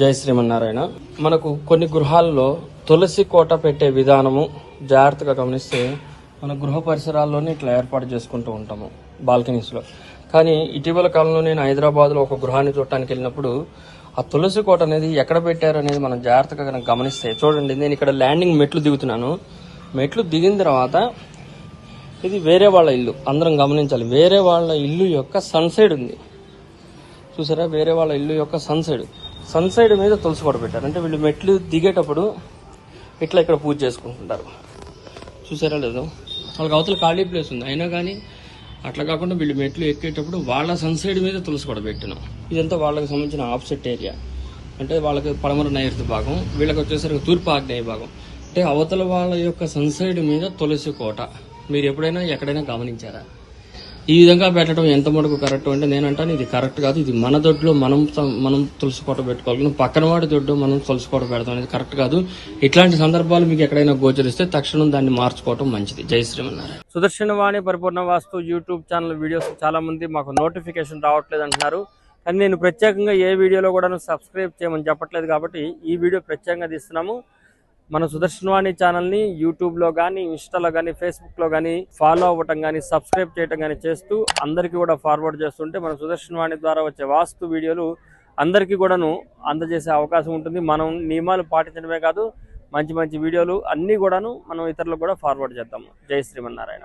జై శ్రీమన్నారాయణ. మనకు కొన్ని గృహాల్లో తులసి కోట పెట్టే విధానము జాగ్రత్తగా గమనిస్తే మన గృహ పరిసరాల్లోనే ఇట్లా ఏర్పాటు చేసుకుంటూ ఉంటాము బాల్కనీస్లో. కానీ ఇటీవల కాలంలో నేను హైదరాబాద్లో ఒక గృహాన్ని చూడటానికి వెళ్ళినప్పుడు ఆ తులసి కోట అనేది ఎక్కడ పెట్టారు అనేది మనం జాగ్రత్తగా కనుక గమనిస్తే చూడండి నేను ఇక్కడ ల్యాండింగ్ మెట్లు దిగుతున్నాను. మెట్లు దిగిన తర్వాత ఇది వేరే వాళ్ళ ఇల్లు. అందరం గమనించాలి వేరే వాళ్ళ ఇల్లు యొక్క సన్సైడ్ ఉంది. చూసారా? వేరే వాళ్ళ ఇల్లు యొక్క సన్సైడ్ సన్ సైడ్ మీద తులసి కూడా పెట్టారు. అంటే వీళ్ళు మెట్లు దిగేటప్పుడు ఇట్లా ఇక్కడ పూజ చేసుకుంటుంటారు చూసారా లేదు? వాళ్ళకి అవతల ఖాళీ ప్లేస్ ఉంది. అయినా కానీ అట్లా కాకుండా వీళ్ళు మెట్లు ఎక్కేటప్పుడు వాళ్ళ సన్ సైడ్ మీద తులసి కూడా పెట్టినాం. ఇదంతా వాళ్ళకి సంబంధించిన ఆప్సెట్ ఏరియా. అంటే వాళ్ళకి పడమర నైరుతి భాగం వీళ్ళకి వచ్చేసరికి తూర్పు ఆగ్నేయ భాగం. అంటే అవతల వాళ్ళ యొక్క సన్ సైడ్ మీద తులసి కోట. మీరు ఎప్పుడైనా ఎక్కడైనా గమనించారా? ఈ విధంగా పెట్టడం ఎంత మటుకు కరెక్ట్ అంటే నేను అంటాను ఇది కరెక్ట్ కాదు. ఇది మన దొడ్లో మనం మనం తులసికోట పెట్టుకోవాలి పక్కన వాడి దొడ్డు మనం తులసికోట పెడతాం అనేది కరెక్ట్ కాదు. ఇట్లాంటి సందర్భాలు మీకు ఎక్కడైనా గోచరిస్తే తక్షణం దాన్ని మార్చుకోవటం మంచిది. జై శ్రీమన్నారాయణ. సుదర్శన వాణి పరిపూర్ణ వాస్తు యూట్యూబ్ ఛానల్ వీడియోస్ చాలా మంది మాకు నోటిఫికేషన్ రావట్లేదు అంటున్నారు. కానీ నేను ప్రత్యేకంగా ఏ వీడియోలో కూడా సబ్స్క్రైబ్ చేయమని చెప్పట్లేదు కాబట్టి ఈ వీడియో ప్రత్యేకంగా తీస్తున్నాము. మన సుదర్శనవాణి ఛానల్ని యూట్యూబ్లో కానీ ఇన్స్టాలో కానీ ఫేస్బుక్లో కానీ ఫాలో అవ్వటం కానీ సబ్స్క్రైబ్ చేయటం కానీ చేస్తూ అందరికీ కూడా ఫార్వర్డ్ చేస్తుంటే మన సుదర్శనవాణి ద్వారా వచ్చే వాస్తు వీడియోలు అందరికీ కూడాను అందజేసే అవకాశం ఉంటుంది. మనం నియమాలు పాటించడమే కాదు మంచి మంచి వీడియోలు అన్నీ కూడాను మనం ఇతరులకు కూడా ఫార్వర్డ్ చేద్దాము. జై శ్రీమన్నారాయణ.